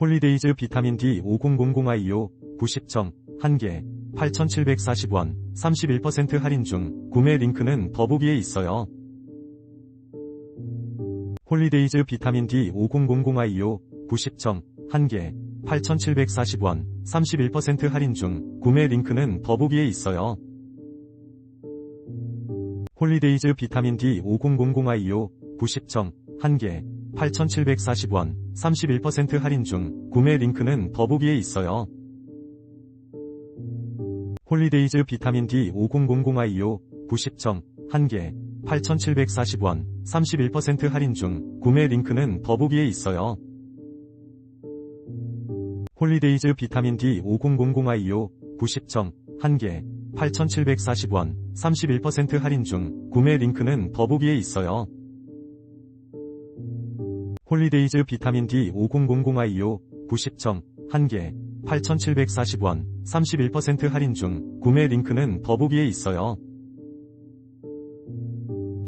홀리데이즈 비타민 D 5000iO 90점 1개 8,740원 31% 할인 중 구매 링크는 더보기에 있어요. 홀리데이즈 비타민 D 5000iO 90점 1개 8,740원 31% 할인 중 구매 링크는 더보기에 있어요. 홀리데이즈 비타민 D 5000iO 90점 1개 8,740원 31% 할인 중 구매 링크는 더보기에 있어요. 홀리데이즈 비타민 D 5000iO 90점 1개 8,740원 31% 할인 중 구매 링크는 더보기에 있어요. 홀리데이즈 비타민 D 5000iO 90점 1개 8,740원 31% 할인 중 구매 링크는 더보기에 있어요. 홀리데이즈 비타민 D 5000iO 90점 1개 8,740원 31% 할인 중 구매 링크는 더보기에 있어요.